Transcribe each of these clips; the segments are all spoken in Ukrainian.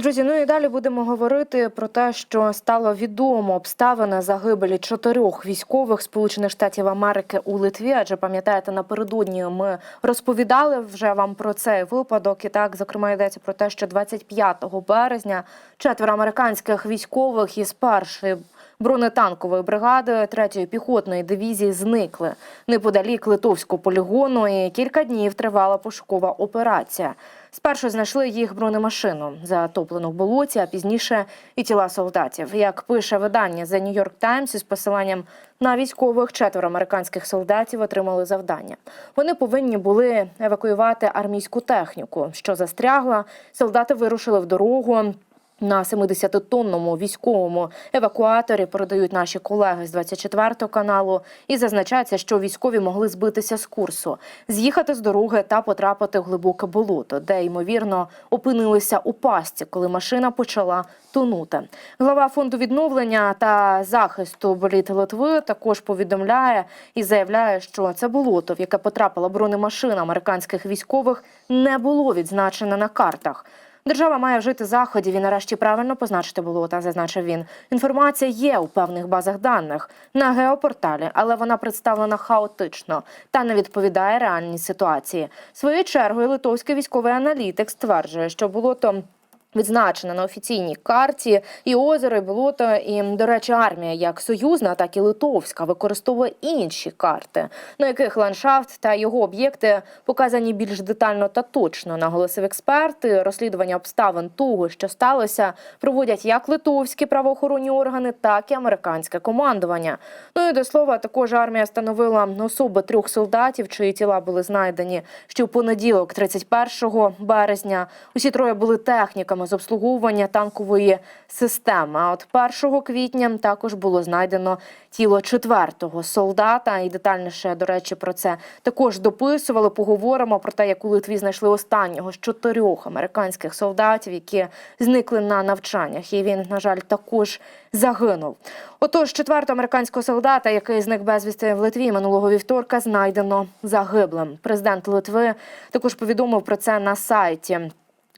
Друзі, ну і далі будемо говорити про те, що стало відомо обставини загибелі чотирьох військових Сполучених Штатів Америки у Литві. Адже пам'ятаєте, напередодні ми розповідали вже вам про цей випадок. І так, зокрема, йдеться про те, що 25 березня четверо американських військових із першої бронетанкової бригади 3-ї піхотної дивізії зникли неподалік литовського полігону. І кілька днів тривала пошукова операція. Спершу знайшли їх бронемашину, затоплену в болоті, а пізніше і тіла солдатів. Як пише видання The New York Times із посиланням на військових, четверо американських солдатів отримали завдання. Вони повинні були евакуювати армійську техніку, що застрягла. Солдати вирушили в дорогу. На 70-тонному військовому евакуаторі передають наші колеги з 24 каналу і зазначається, що військові могли збитися з курсу, з'їхати з дороги та потрапити в глибоке болото, де ймовірно опинилися у пастці, коли машина почала тонути. Глава фонду відновлення та захисту боліт Литви також повідомляє і заявляє, що це болото, в яке потрапила бронемашина американських військових, не було відзначено на картах. Держава має вжити заходів і нарешті правильно позначити болота, зазначив він. Інформація є у певних базах даних на геопорталі, але вона представлена хаотично та не відповідає реальній ситуації. Своєю чергою литовський військовий аналітик стверджує, що болото. Відзначена на офіційній карті і озеро, і болото, і до речі, армія як союзна, так і литовська використовує інші карти, на яких ландшафт та його об'єкти показані більш детально та точно. Наголосив експерти. Розслідування обставин того, що сталося, проводять як литовські правоохоронні органи, так і американське командування. Ну і до слова, також армія встановила особи трьох солдатів, чиї тіла були знайдені ще в понеділок, 31 березня. Усі троє були техніками з обслуговування танкової системи. А от 1 квітня також було знайдено тіло четвертого солдата. І детальніше, до речі, про це також дописували. Поговоримо про те, як у Литві знайшли останнього з чотирьох американських солдатів, які зникли на навчаннях. І він, на жаль, також загинув. Отож, четвертого американського солдата, який зник безвісти в Литві минулого вівторка, знайдено загиблим. Президент Литви також повідомив про це на сайті.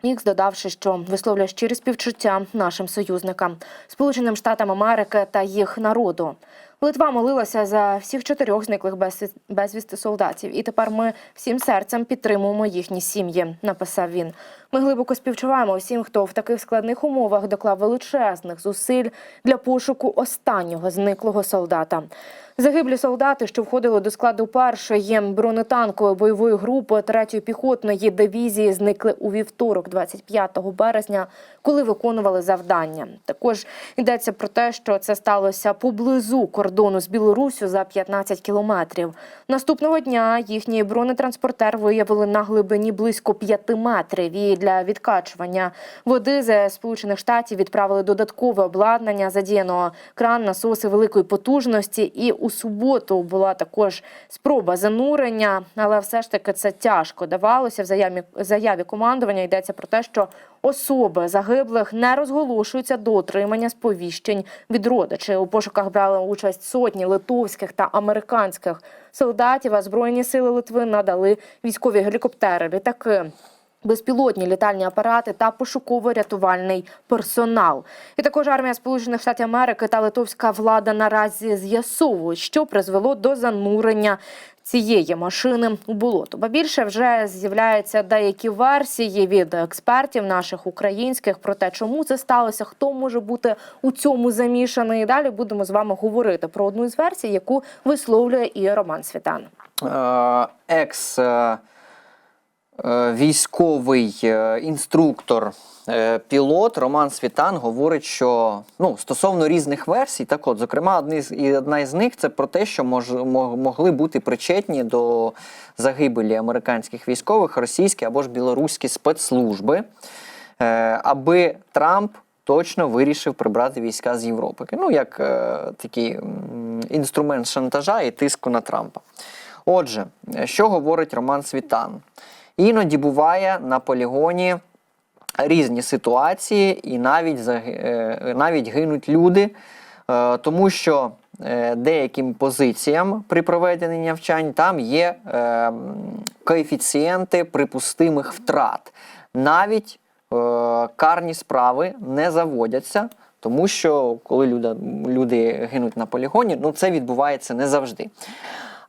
Ікс додавши, що висловлює щирі співчуття нашим союзникам, Сполученим Штатам Америки та їх народу. Литва молилася за всіх чотирьох зниклих безвісти солдатів, і тепер ми всім серцем підтримуємо їхні сім'ї. Написав він. Ми глибоко співчуваємо всім, хто в таких складних умовах доклав величезних зусиль для пошуку останнього зниклого солдата. Загиблі солдати, що входили до складу першої бронетанкової бойової групи 3-ї піхотної дивізії, зникли у вівторок, 25 березня, коли виконували завдання. Також йдеться про те, що це сталося поблизу кордону з Білоруссю за 15 кілометрів. Наступного дня їхній бронетранспортер виявили на глибині близько 5 метрів. І для відкачування води з Сполучених Штатів відправили додаткове обладнання, задіяно кран, насоси великої потужності. І у суботу була також спроба занурення, але все ж таки це тяжко давалося. В заяві, заяві командування йдеться про те, що особи загиблих не розголошуються до отримання сповіщень від родичів. У пошуках брали участь сотні литовських та американських солдатів. А збройні сили Литви надали військові гелікоптери, літаки. Безпілотні літальні апарати та пошуково-рятувальний персонал. І також армія Сполучених Штатів Америки та литовська влада наразі з'ясовують, що призвело до занурення цієї машини у болото. Ба більше вже з'являються деякі версії від експертів наших українських про те, чому це сталося, хто може бути у цьому замішаний. Далі будемо з вами говорити про одну з версій, яку висловлює і Роман Світан. Е, екс е, військовий е, інструктор, е, пілот Роман Світан говорить, що ну, стосовно різних версій, так от, зокрема, одна із них це про те, що мож, могли бути причетні до загибелі американських військових російські або ж білоруські спецслужби, е, аби Трамп. Точно вирішив прибрати війська з Європи. Ну, як е, такий інструмент шантажа і тиску на Трампа. Отже, що говорить Роман Світан? Іноді буває на полігоні різні ситуації, і навіть, е, навіть гинуть люди, е, тому що е, деяким позиціям при проведенні навчань там є коефіцієнти припустимих втрат. Навіть карні справи не заводяться, тому що коли люди, люди гинуть на полігоні, ну це відбувається не завжди.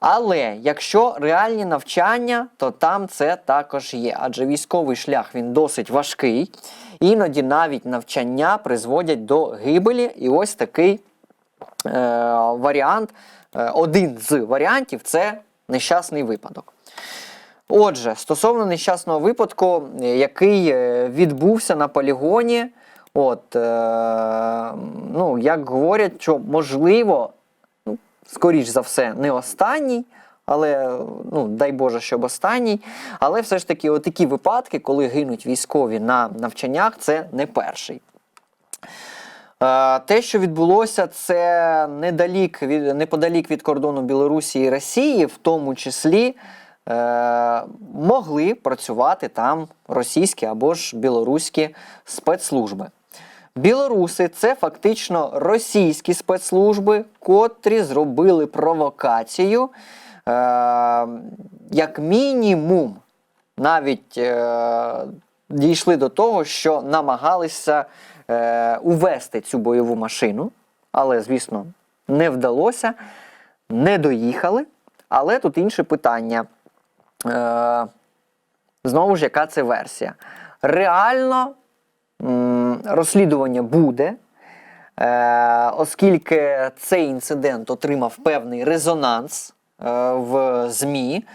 Але якщо реальні навчання, то там це також є. Адже військовий шлях він досить важкий. Іноді навіть навчання призводять до гибелі. І ось такий е, варіант, е, один з варіантів це нещасний випадок. Отже, стосовно нещасного випадку, е, який е, відбувся на полігоні, от, е, ну, як говорять, що можливо, скоріш за все, не останній, але ну, дай Боже, щоб останній. Але все ж таки, отакі випадки, коли гинуть військові на навчаннях, це не перший. Е, Те, що відбулося, це недалік від, неподалік від кордону Білорусі і Росії, в тому числі е, могли працювати там російські або ж білоруські спецслужби. Білоруси це фактично російські спецслужби, котрі зробили провокацію, е, як мінімум, навіть е, дійшли до того, що намагалися е, увести цю бойову машину, але, звісно, не вдалося, не доїхали. Але тут інше питання. Е, знову ж, яка це версія? Реально розслідування буде, е, оскільки цей інцидент отримав певний резонанс е, в ЗМІ.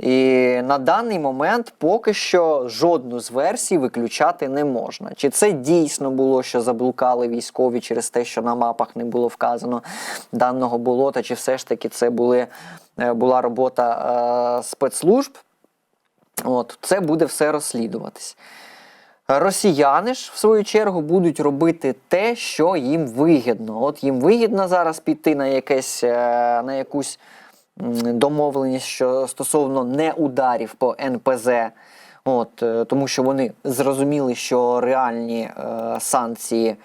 І на даний момент поки що жодну з версій виключати не можна. Чи це дійсно було, що заблукали військові через те, що на мапах не було вказано даного болота, чи все ж таки це були, е, була робота е, спецслужб? От, це буде все розслідуватись. Росіяни ж, в свою чергу, будуть робити те, що їм вигідно. От їм вигідно зараз піти на, якесь, е, на якусь домовленість що стосовно неударів по НПЗ. От, е, тому що вони зрозуміли, що реальні е, санкції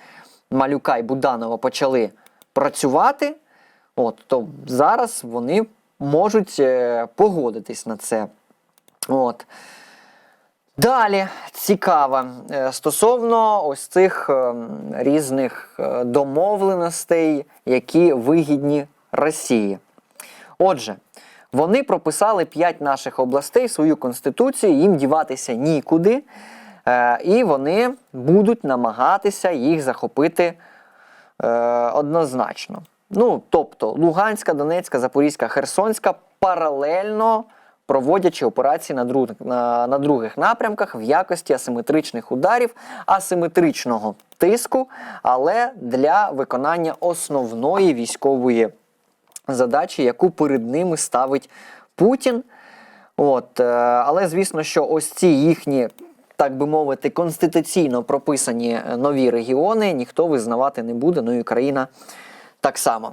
Малюка і Буданова почали працювати. От, то зараз вони можуть е, погодитись на це. От. Далі цікаво е, стосовно ось цих е, різних е, домовленостей, які вигідні Росії. Отже, вони прописали 5 наших областей свою конституцію, їм діватися нікуди, і вони будуть намагатися їх захопити однозначно. Ну, тобто Луганська, Донецька, Запорізька, Херсонська паралельно проводячи операції на, друг, на, на других напрямках в якості асиметричних ударів, асиметричного тиску, але для виконання основної військової задачі, яку перед ними ставить Путін. От, е, але звісно, що ось ці їхні, так би мовити, конституційно прописані нові регіони ніхто визнавати не буде, ну і Україна так само.